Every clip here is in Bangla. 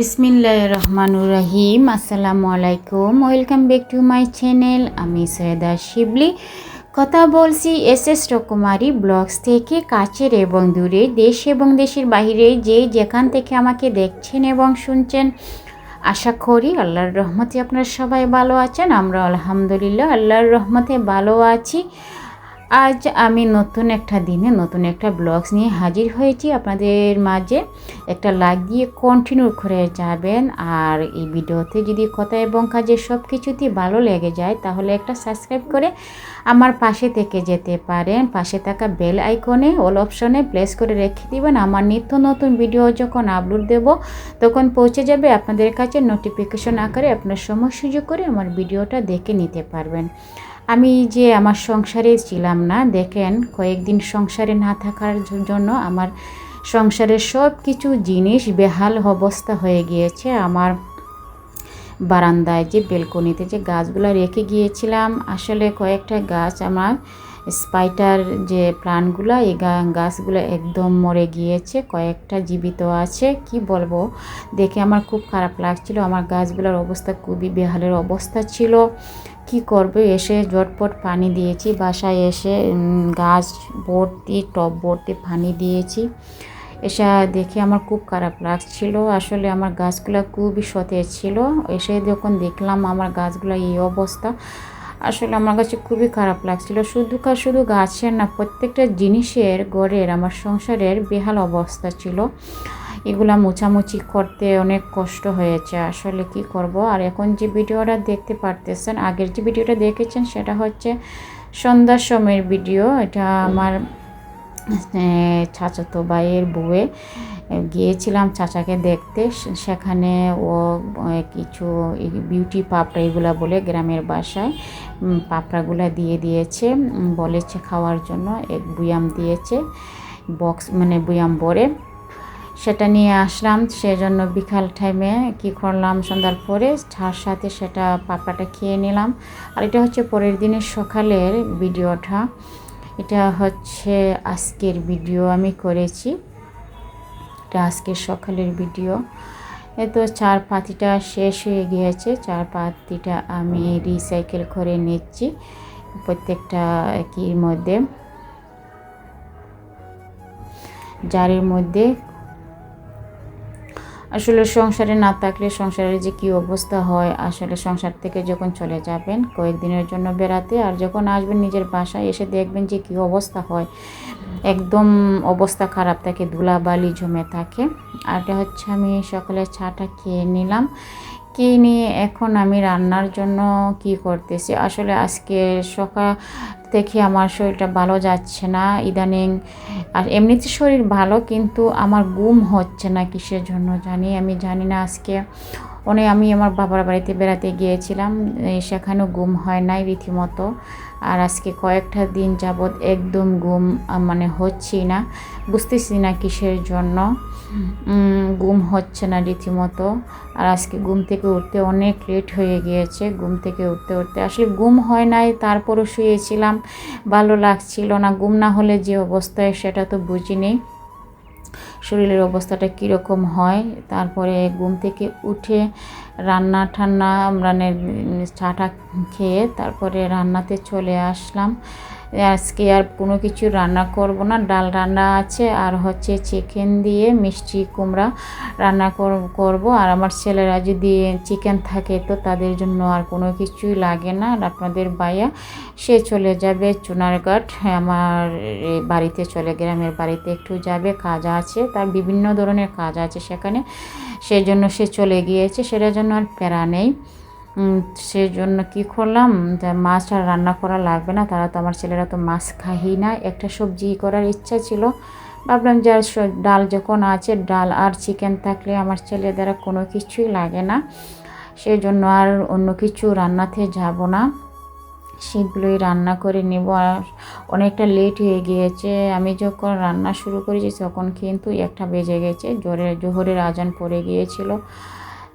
বিসমিল্লাহ রহমানুর রহিম আসসালামু আলাইকুম। Welcome back to my channel আমি সৈয়দা শিবলি। কথা বলছি এস এস রকুমারি ব্লগস থেকে কাছের এবং দূরে, দেশ এবং দেশের বাইরে যে যেখান থেকে আমাকে দেখছেন এবং শুনছেন। আশা করি আল্লাহর রহমতে আপনারা সবাই ভালো আছেন। আমরা আলহামদুলিল্লাহ আল্লাহর রহমতে ভালো আছি। আজ আমি নতুন একটা দিনে নতুন একটা ব্লগস নিয়ে হাজির হয়েছি আপনাদের মাঝে। একটা লাইক দিয়ে কন্টিনিউ করে যাবেন। আর এই ভিডিওতে যদি কথা এবং কাজে সব কিছুতেই ভালো লেগে যায়, তাহলে একটা সাবস্ক্রাইব করে আমার পাশে থেকে যেতে পারেন। পাশে থাকা বেল আইকনে অল অপশনে প্লেস করে রেখে দিবেন। আমার নিত্য নতুন ভিডিও যখন আপলোড দেব, তখন পৌঁছে যাবে আপনাদের কাছে নোটিফিকেশন আকারে আপনার সময় সুযোগ করে আমার ভিডিওটা দেখে নিতে পারবেন। আমি যে আমার সংসারে ছিলাম না, দেখেন কয়েকদিন সংসারে না থাকার জন্য আমার সংসারের সব কিছু জিনিস বেহাল অবস্থা হয়ে গিয়েছে। আমার বারান্দায় যে বেলকনিতে যে গাছগুলো রেখে গিয়েছিলাম, আসলে কয়েকটা গাছ আমার স্পাইটার যে প্লান্টগুলো এই গাছগুলো একদম মরে গিয়েছে, কয়েকটা জীবিত আছে। কি বলব? দেখে আমার খুব খারাপ লাগছিল। আমার গাছগুলোর অবস্থা খুবই বেহালের অবস্থা ছিল। কি করবে? এসে জটপট পানি দিয়েছি। বাসায় এসে গাছ ভর্তি, টব ভর্তি পানি দিয়েছি। এসে দেখে আমার খুব খারাপ লাগছিল। আসলে আমার গাছগুলো খুবই সতেজ ছিল। এসে যখন দেখলাম আমার গাছগুলো এই অবস্থা আসলে আমার কাছে খুবই খারাপ লাগছিল। শুধু কার শুধু গাছের না প্রত্যেকটা জিনিসের গড়ের আমার সংসারের বেহাল অবস্থা ছিল। এগুলা মোছামুছি করতে অনেক কষ্ট হয়েছে। আসলে কি করব? আর এখন যে ভিডিওটা দেখতে পারতেছেন আগের যে ভিডিওটা দেখেছেন সেটা হচ্ছে সন্ধ্যার সময়ের ভিডিও। এটা আমার চাচাতো ভাইয়ের বউয়ে। গিয়েছিলাম চাচাকে দেখতে। সেখানে ও কিছু বিউটি পাপড়া এগুলা বলে গ্রামের বাসায় পাপড়াগুলা দিয়ে দিয়েছে। বলেছে খাওয়ার জন্য। এক বুয়াম দিয়েছে বক্স মানে বুয়াম ভরে সেটা নিয়ে আসলাম। সেজন্য বিকাল টাইমে কি করলাম? সন্ধ্যার পরে তার সাথে সেটা পাপড়াটা খেয়ে নিলাম। আর এটা হচ্ছে পরের দিনের সকালের ভিডিওটা। এটা হচ্ছে আজকের ভিডিও আমি করেছি। এটা আজকের সকালের ভিডিও। তো চার পাতিটা শেষ হয়ে গিয়েছে। চার পাতিটা আমি রিসাইকেল করে নিচ্ছি প্রত্যেকটা কির মধ্যে। জারের মধ্যে আসলে সংসারে না থাকলে সংসারের যে কী অবস্থা হয়, আসলে সংসার থেকে যখন চলে যাবেন, কয়েকদিনের জন্য বেড়াতে আর যখন আসবেন নিজের বাসায় এসে দেখবেন যে কী অবস্থা হয়। একদম অবস্থা খারাপ থাকে, ধুলাবালি জমে থাকে। আর এটা হচ্ছে আমি সকালে চাটা খেয়ে নিলাম। খেয়ে নিয়ে এখন আমি রান্নার জন্য কি করতেছি? আসলে আজকে সকাল থেকে আমার শরীরটা ভালো যাচ্ছে না, ইদানিং। আর এমনিতে শরীর ভালো, কিন্তু আমার গুম হচ্ছে না কিসের জন্য জানি? আমি জানি না আজকে অনেক আমি আমার বাবার বাড়িতে বেড়াতে গিয়েছিলাম সেখানেও ঘুম হয় নাই রীতিমতো। আর আজকে কয়েকটা দিন যাবৎ একদম ঘুম মানে হচ্ছি না, বুঝতেছি না কিসের জন্য। ঘুম হচ্ছে না রীতিমতো। আর আজকে ঘুম থেকে উঠতে অনেক লেট হয়ে গিয়েছে, ঘুম থেকে উঠতে উঠতে। আসলে ঘুম হয় নাই, তারপরও শুয়েছিলাম, ভালো লাগছিল না। ঘুম না হলে যে অবস্থায় সেটা তো বুঝিনি। শরীরের অবস্থাটা কীরকম হয়? তারপরে ঘুম থেকে উঠে রান্না ঠান্না, আমরা চাটা খেয়ে তারপরে রান্নাতে চলে আসলাম। আজকে আর কোনো কিছু রান্না করব না। ডাল রান্না আছে আর হচ্ছে চিকেন দিয়ে মিষ্টি কুমড়া রান্না করব। আর আমার ছেলেরা যদি চিকেন থাকে তো তাদের জন্য আর কোনো কিছুই লাগে না। আর আপনাদের বাইয়া সে চলে যাবে চুনারঘাট। আমার বাড়িতে চলে, গ্রামের বাড়িতে একটু যাবে, কাজ আছে। তার বিভিন্ন ধরনের কাজ আছে সেখানে। সেজন্য সে চলে গিয়েছে। সেটার জন্য আর প্যারা নেই। সেই জন্য কী করলাম? যে মাছ আর রান্না করা লাগবে না, তারা তো আমার ছেলেরা তো মাছ খাই না। একটা সবজি করার ইচ্ছা ছিল। ভাবলাম যে ডাল যখন আছে, ডাল আর চিকেন থাকলে আমার ছেলে দ্বারা কোনো কিছুই লাগে না। সেই জন্য আর অন্য কিছু রান্নাতে যাব না। সেগুলোই রান্না করে নেব। আর অনেকটা লেট হয়ে গিয়েছে। আমি যখন রান্না শুরু করেছি, তখন কিন্তু একটা বেজে গেছে। জোরে জোহরের আজান পড়ে গিয়েছিল।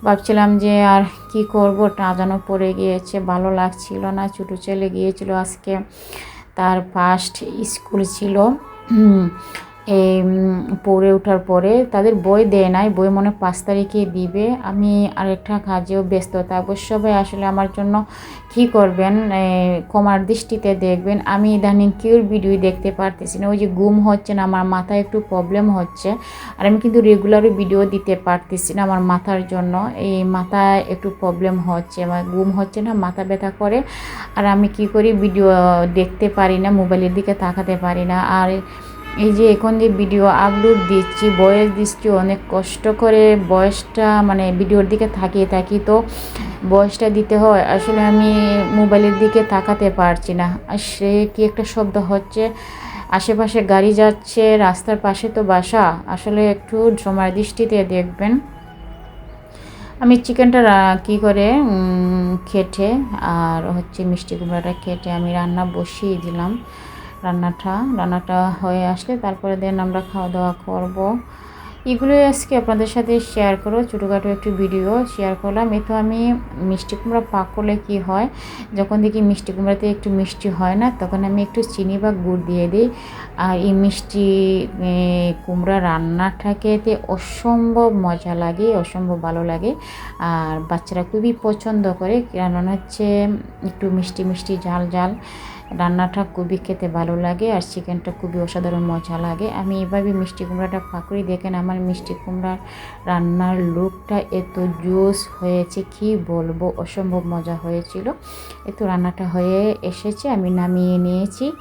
ভাবছিলাম যে আর কি করব যেন পড়ে গিয়েছে, ভালো লাগছিল না ছোটো ছেলে গিয়েছিল আজকে। তার ফার্স্ট স্কুল ছিল। এই পড়ে ওঠার পরে তাদের বই দেয় নাই, বই মনে পাঁচ তারিখে দিবে। আমি আরেকটা কাজেও ব্যস্ত থাকব সবাই আসলে আমার জন্য কি করবেন কমার দৃষ্টিতে দেখবেন। আমি ইদানিং কেউর ভিডিও দেখতে পারতেছি না, ওই যে ঘুম হচ্ছে না, আমার মাথায় একটু প্রবলেম হচ্ছে। আর আমি কিন্তু রেগুলারও ভিডিও দিতে পারতেছি না আমার মাথার জন্য, এই মাথায় একটু প্রবলেম হচ্ছে, আমার ঘুম হচ্ছে না, মাথা ব্যথা করে। আর আমি কি করি ভিডিও দেখতে পারি না মোবাইলের দিকে তাকাতে পারি না। আর এই যে এখন যে ভিডিও আপলোড দিচ্ছি, বয়স দিচ্ছি, অনেক কষ্ট করে বয়সটা মানে ভিডিওর দিকে তাকিয়ে থাকি তো বয়সটা দিতে হয়। আসলে আমি মোবাইলের দিকে তাকাতে পারছি না। আর সে কি একটা শব্দ হচ্ছে? আশেপাশে গাড়ি যাচ্ছে, রাস্তার পাশে তো বাসা। আসলে একটু সময় দৃষ্টিতে দেখবেন। আমি চিকেনটা কী করে কেটে আর হচ্ছে মিষ্টি কুমড়াটা কেটে আমি রান্না বসিয়ে দিলাম। রান্নাটা রান্নাটা হয়ে আসলে তারপরে দেন আমরা খাওয়া দাওয়া করব। এগুলোই আজকে আপনাদের সাথে শেয়ার করো ছোটোখাটো একটু ভিডিও শেয়ার করলাম। এ তো আমি মিষ্টি কুমড়া পাক করলে কী হয়? যখন দেখি মিষ্টি কুমড়াতে একটু মিষ্টি হয় না, তখন আমি একটু চিনি বা গুড় দিয়ে দিই। আর এই মিষ্টি কুমড়া রান্নাটা খেতে অসম্ভব মজা লাগে, অসম্ভব ভালো লাগে। আর বাচ্চারা খুবই পছন্দ করে। কারণ হচ্ছে একটু মিষ্টি মিষ্টি ঝাল ঝাল। রান্নাটা খুবই খেতে ভালো লাগে আর চিকেনটা খুবই অসাধারণ মজা লাগে। আমি এভাবে মিষ্টি কুমড়াটা পাকড়ি দেখেন আমার মিষ্টি কুমড়ার রান্নার লুকটা এত জুস হয়েছে, কি বলব? অসম্ভব মজা হয়েছিল। এত রান্নাটা হয়ে এসেছে, আমি নামিয়ে নিয়েছি।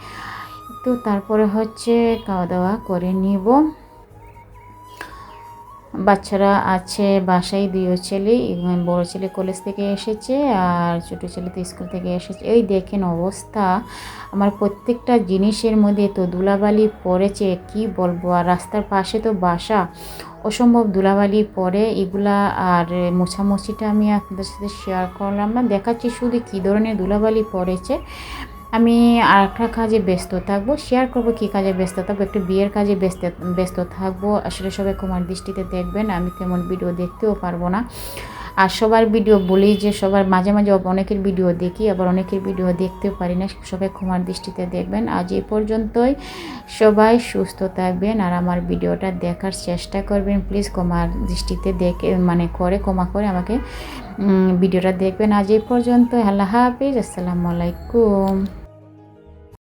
তো তারপরে হচ্ছে খাওয়া দাওয়া করে নিব। বাচ্চারা আছে বাসায় দুইও ছেলে বড় ছেলে কলেজ থেকে এসেছে আর ছোটো ছেলে তো স্কুল থেকে এসেছে। এই দেখেন অবস্থা, আমার প্রত্যেকটা জিনিসের মধ্যে তো ধুলাবালি পড়েছে, কি বলব? আর রাস্তার পাশে তো বাসা, অসম্ভব ধুলাবালি পড়ে। এগুলা আর মোছামুছিটা আমি আপনাদের সাথে শেয়ার করলাম না। দেখাচ্ছি শুধু কী ধরনের ধুলাবালি পড়েছে। আমি আর একটা কাজে ব্যস্ত থাকব শেয়ার করব কী কাজে ব্যস্ত থাকব, একটু বিয়ের কাজে ব্যস্ত ব্যস্ত থাকব। আসলে সবাই কুমার দৃষ্টিতে দেখবেন, আমি তেমন ভিডিও দেখতেও পারব না। আর সবার ভিডিও বলি যে, সবার মাঝে মাঝে অনেকের ভিডিও দেখি, আবার অনেকের ভিডিও দেখতেও পারি না, সবাই ক্ষমার দৃষ্টিতে দেখবেন। আজ এ পর্যন্তই, সবাই সুস্থ থাকবেন আর আমার ভিডিওটা দেখার চেষ্টা করবেন। প্লিজ ক্ষমার দৃষ্টিতে দেখে মানে করে, ক্ষমা করে আমাকে ভিডিওটা দেখবেন। আজ এই পর্যন্ত আল্লাহ হাফিজ, আসসালামু আলাইকুম।